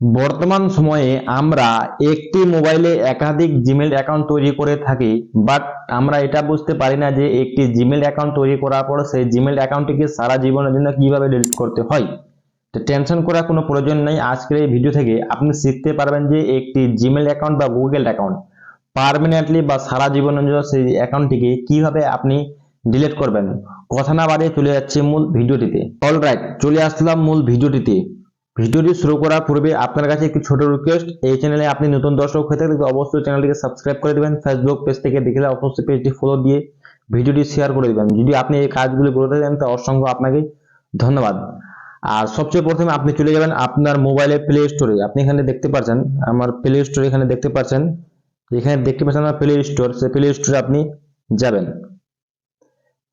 বর্তমান সময়ে আমরা একটি মোবাইলে একাধিক জিমেল অ্যাকাউন্ট তৈরি করে থাকি, বাট আমরা এটা বুঝতে পারি না যে একটি জিমেল অ্যাকাউন্ট তৈরি করার পর সেই জিমেল অ্যাকাউন্টটিকে সারা জীবনের জন্য কীভাবে ডিলিট করতে হয়? তো টেনশন করার কোনো প্রয়োজন নেই। আজকের এই ভিডিও থেকে আপনি শিখতে পারবেন যে একটি জিমেল অ্যাকাউন্ট বা গুগল অ্যাকাউন্ট পার্মানেন্টলি বা সারা জীবনের জন্য সেই অ্যাকাউন্টটিকে কীভাবে আপনি ডিলিট করবেন? কথা না বাড়িয়ে চলে যাচ্ছে মূল ভিডিওটিতে অলরাইট চলে আসলাম মূল ভিডিওটিতে ভিডিওটি শুরু করার পূর্বে আপনার কাছে একটি ছোট রিকোয়েস্ট এই চ্যানেলে আপনি নতুন দর্শক হয়ে থাকলে অবশ্যই চ্যানেলটিকে সাবস্ক্রাইব করে দেবেন ফেসবুক পেজ থেকে দেখলে অবশ্যই পেজটি ফলো দিয়ে ভিডিওটি শেয়ার করে দেবেন। যদি আপনি এই কাজগুলি করে থাকেন, তা অসংখ্য আপনাকে ধন্যবাদ। আর সবচেয়ে প্রথমে আপনি চলে যাবেন আপনার মোবাইলের প্লে স্টোরে আপনি এখানে দেখতে পাচ্ছেন আমার প্লে স্টোরে এখানে দেখতে পাচ্ছেন এখানে দেখতে পাচ্ছেন আমার প্লে স্টোর সেই প্লে স্টোরে আপনি যাবেন।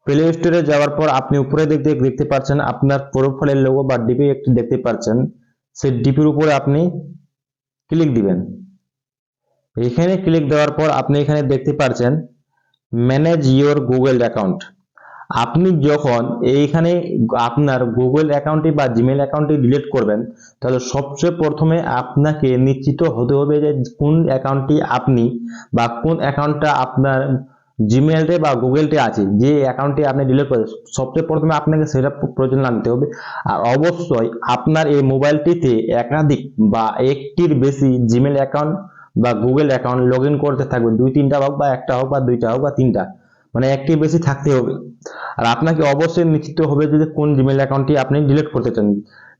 প্লে স্টোরে যাওয়ার পর আপনি উপরে দেখতে দেখতে পাচ্ছেন আপনার প্রোফাইলের লোগো বা ডিপি একটি দেখতে পাচ্ছেন। সেই ডিপির উপরে আপনি ক্লিক দিবেন। এখানে ক্লিক দেওয়ার পর আপনি এখানে দেখতে পাচ্ছেন ম্যানেজ ইওর গুগল অ্যাকাউন্ট আপনি যখন এইখানে আপনার গুগল অ্যাকাউন্টটি বা জিমেল অ্যাকাউন্টটি ডিলিট করবেন, তাহলে সবচেয়ে প্রথমে আপনাকে নিশ্চিত হতে হবে যে কোন অ্যাকাউন্টটি আপনি বা কোন অ্যাকাউন্টটা আপনার জিমেলটে বা গুগলটে আছে, যে অ্যাকাউন্টটি আপনি ডিলিট করেন সবচেয়ে প্রথমে আপনাকে সেটা প্রয়োজন আনতে হবে। আর অবশ্যই আপনার এই মোবাইলটিতে একাধিক বা একটির বেশি জিমেল অ্যাকাউন্ট বা গুগল অ্যাকাউন্ট লগ করতে থাকবে দুই, তিনটা হোক বা একটা হোক বা দুইটা হোক বা তিনটা মানে একটি বেশি থাকতে হবে। আর আপনাকে অবশ্যই নিশ্চিত হবে যে কোন জিমেল অ্যাকাউন্টটি আপনি ডিলিট করতে চান।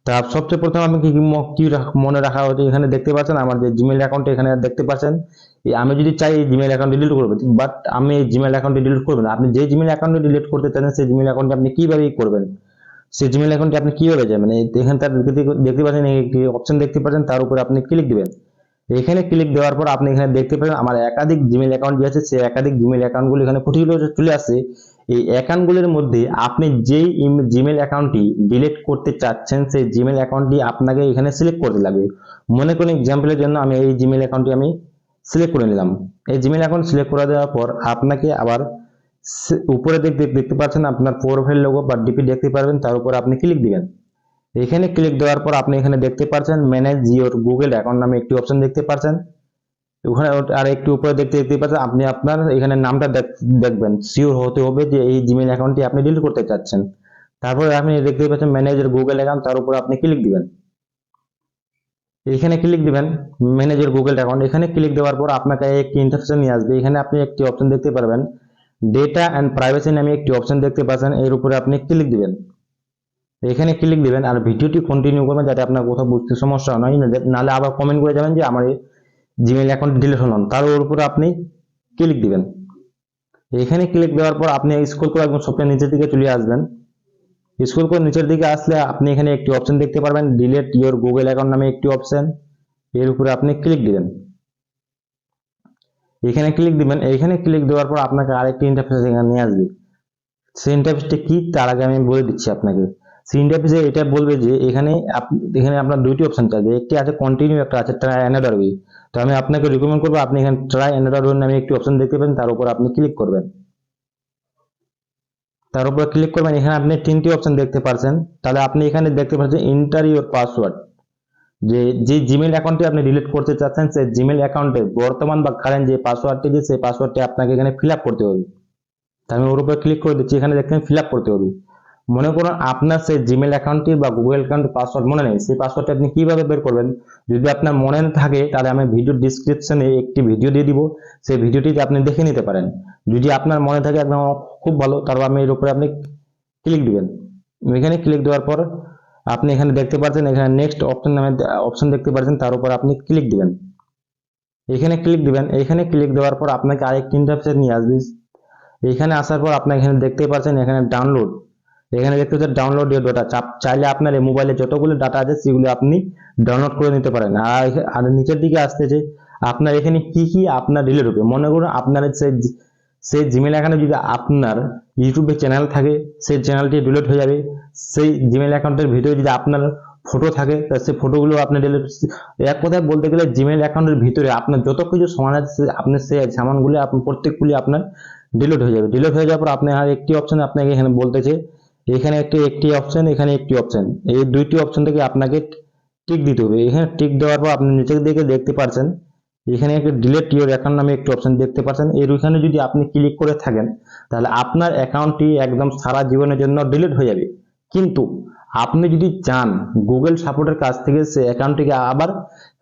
তা সবচেয়ে প্রথম আপনি কি কি মনে রাখা হচ্ছে এখানে দেখতে পাচ্ছেন? আমার যে জিমেল অ্যাকাউন্ট এখানে দেখতে পাচ্ছেন। আমি যদি চাই জিমেল অ্যাকাউন্ট ডিলিট করব বাট আমি জিমেল অ্যাকাউন্টে ডিলিট করবেন আপনি যে জিমেল অ্যাকাউন্টে ডিলিট করতে চান সেই জিমেল অ্যাকাউন্টে আপনি কীভাবে করবেন? সেই জিমেল অ্যাকাউন্টে আপনি কীভাবে যাবেন? এখানে তার দেখতে- দেখতে পাচ্ছেন একটি অপশন দেখতে পাচ্ছেন, তার উপরে আপনি ক্লিক দিবেন। এখানে ক্লিক দেওয়ার পর আপনি এখানে দেখতে পাবেন আমার একাধিক জিমেল অ্যাকাউন্ট যে আছে, সেই একাধিক জিমেল অ্যাকাউন্টগুলো এখানে ফুটিয়ে চলে আসে। এই অ্যাকাউন্টগুলোর মধ্যে আপনি যেই জিমেল অ্যাকাউন্টটি ডিলিট করতে চাচ্ছেন, সেই জিমেল অ্যাকাউন্টটি আপনাকে এখানে সিলেক্ট করতে লাগবে মনে করুন এক্সাম্পলের জন্য আমি এই জিমেল অ্যাকাউন্টটি আমি সিলেক্ট করে নিলাম। এই জিমেল অ্যাকাউন্ট সিলেক্ট করে দেওয়ার পর আপনাকে আবার উপরে দেখতে দেখতে পাচ্ছেন আপনার প্রোফাইল লোগো বা ডিপি দেখতে পারবেন, তার উপর আপনি ক্লিক দিবেন। এখানে ক্লিক দেওয়ার পর আপনি এখানে দেখতে পাচ্ছেন ম্যানেজ জিওর গুগল অ্যাকাউন্ট নামে একটি অপশন দেখতে পাচ্ছেন ওখানে আর একটু উপরে দেখতে দেখতে পাচ্ছেন, আপনি আপনার এখানে নামটা দেখ- দেখবেন। সিওর হতে হবে যে এই জিমেল অ্যাকাউন্টটি আপনি ডিলিট করতে চাচ্ছেন। তারপরে আপনি দেখতে পাচ্ছেন ম্যানেজার গুগল অ্যাকাউন্ট তার উপর আপনি ক্লিক দিবেন। এখানে ক্লিক দিবেন ম্যানেজার গুগল অ্যাকাউন্ট এখানে ক্লিক দেওয়ার পর আপনাকে একটি ইন্টারফেস নিয়ে আসবে। এখানে আপনি একটি অপশন দেখতে পারবেন। ডেটা অ্যান্ড প্রাইভেসি নামে একটি অপশন দেখতে পাচ্ছেন। এর উপরে আপনি ক্লিক দিবেন। এখানে ক্লিক দিবেন আর ভিডিওটি কন্টিনিউ করবেন যাতে আপনার কোথাও বুঝতে সমস্যা নয় নাহলে আবার কমেন্ট করে যাবেন যে আমার জিমেল অ্যাকাউন্ট ডিলিট হল। তার উপরে আপনি ক্লিক দিবেন। এখানে ক্লিক দেওয়ার পর আপনি স্ক্রল করে একদম সবচেয়ে নিচের দিকে চলে আসবেন। স্ক্রল করে নিচের দিকে আসলে আপনি এখানে একটি অপশন দেখতে পারবেন ডিলিট ইওর গুগল অ্যাকাউন্ট নামে একটি অপশন এর উপরে আপনি ক্লিক দিবেন। এখানে ক্লিক দিবেন। এখানে ক্লিক দেওয়ার পর আপনাকে আরেকটি ইন্টারফেস এখানে নিয়ে আসবে। সেই ইন্টারফেসটা কি? তার আগে আমি বলে দিচ্ছি আপনাকে। সেই ইন্টারফেসে এটা বলবে যে এখানে এখানে আপনার দুইটি অপশন চাইবে একটি আছে কন্টিনিউ একটা আছে ট্রাই অ্যানাদার ওয়ে তো আমি আপনাকে রিকমেন্ড করব, আপনি এখানে ট্রাই অ্যানাদার ওয়ে নামে একটি অপশন দেখতে পাবেন, তার উপর আপনি ক্লিক করবেন। তার উপর ক্লিক করবেন, এখানে আপনি তিনটি অপশন দেখতে পাচ্ছেন তাহলে আপনি এখানে দেখতে পাচ্ছেন ইন্টার ইউর পাসওয়ার্ড যে যে জিমেল অ্যাকাউন্টটি আপনি ডিলিট করতে চাচ্ছেন, সেই জিমেল অ্যাকাউন্টে বর্তমান বা কারেন্ট যে পাসওয়ার্ডটি যে সেই পাসওয়ার্ডটি আপনাকে এখানে ফিল করতে হবে। আমি ওর উপরে ক্লিক করে দিচ্ছি, এখানে দেখতে ফিল করতে হবে। মনে করুন আপনার সেই জিমেল অ্যাকাউন্টটি বা গুগল অ্যাকাউন্ট পাসওয়ার্ড মনে নেই, সেই পাসওয়ার্ডটি আপনি কীভাবে বের করবেন? যদি আপনার মনে থাকে, তাহলে আমি ভিডিও ডিসক্রিপশনে একটি ভিডিও দিয়ে দিব। সেই ভিডিওটিতে আপনি দেখে নিতে পারেন। যদি আপনার মনে থাকে একদম খুব ভালো, তারপর আমি এর উপরে আপনি ক্লিক দিবেন। এখানে ক্লিক দেওয়ার পর আপনি এখানে দেখতে পাচ্ছেন, এখানে নেক্সট অপশন নামে অপশন দেখতে পাচ্ছেন, তার উপর আপনি ক্লিক দিবেন। এখানে ক্লিক দিবেন, এখানে ক্লিক দেওয়ার পর আপনাকে আরেকটি ইন্টারফেস নিয়ে আসবে। এখানে আসার পর আপনি এখানে দেখতে পাচ্ছেন, এখানে ডাউনলোড এখানে দেখতে পাচ্ছেন ডাউনলোড ইউর ডাটা চাইলে আপনার এই মোবাইলে যতগুলো ডাটা আছে, সেগুলো আপনি ডাউনলোড করে নিতে পারেন। আর আর নিচের দিকে আসতেছে আপনার এখানে কি কি আপনার ডিলিট হবে মনে করুন, আপনার সেই সেই জিমেল অ্যাকাউন্টে যদি আপনার ইউটিউবে চ্যানেল থাকে, সেই চ্যানেলটি ডিলিট হয়ে যাবে। সেই জিমেল অ্যাকাউন্টের ভিতরে যদি আপনার ফটো থাকে সেই ফটোগুলো আপনি ডিলিট এক কথায় বলতে গেলে জিমেল অ্যাকাউন্টের ভিতরে আপনার যত কিছু সমান আছে আপনার সেই সামানগুলি আপনি প্রত্যেকগুলি আপনার ডিলিট হয়ে যাবে। ডিলিট হয়ে যাওয়ার পর আপনি আর একটি অপশন আপনাকে এখানে বলতেছে এখানে একটি একটি অপশন এখানে একটি অপশন এই দুইটি অপশন থেকে আপনাকে টিক দিতে হবে। এখানে টিক দেওয়ার পর আপনি নিচের দিকে দেখতে পাচ্ছেন এখানে একটা ডিলেট ইউর অ্যাকাউন্ট নামে একটি অপশন দেখতে পাচ্ছেন এর ওখানে যদি আপনি ক্লিক করে থাকেন, তাহলে আপনার অ্যাকাউন্টটি একদম সারা জীবনের জন্য ডিলিট হয়ে যাবে। কিন্তু আপনি যদি চান গুগল সাপোর্টের কাছ থেকে সে অ্যাকাউন্টটিকে আবার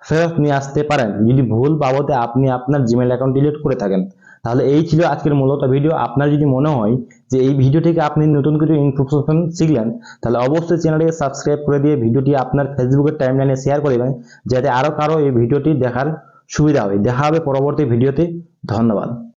ফেরত নিয়ে আসতে পারেন, যদি ভুল বাবদে আপনি আপনার জিমেল অ্যাকাউন্ট ডিলিট করে থাকেন তাহলে এই ছিল আজকের মূলত ভিডিও আপনার যদি মনে হয় যে এই ভিডিও থেকে আপনি নতুন কিছু ইনফরমেশন শিখলেন, তাহলে অবশ্যই চ্যানেলটিকে সাবস্ক্রাইব করে দিয়ে ভিডিওটি আপনার ফেসবুকের টাইমলাইনে শেয়ার করে দেবেন, যাতে আরও কারও এই ভিডিওটি দেখার সুবিধা হবে। দেখা হবে পরবর্তী ভিডিওতে ধন্যবাদ।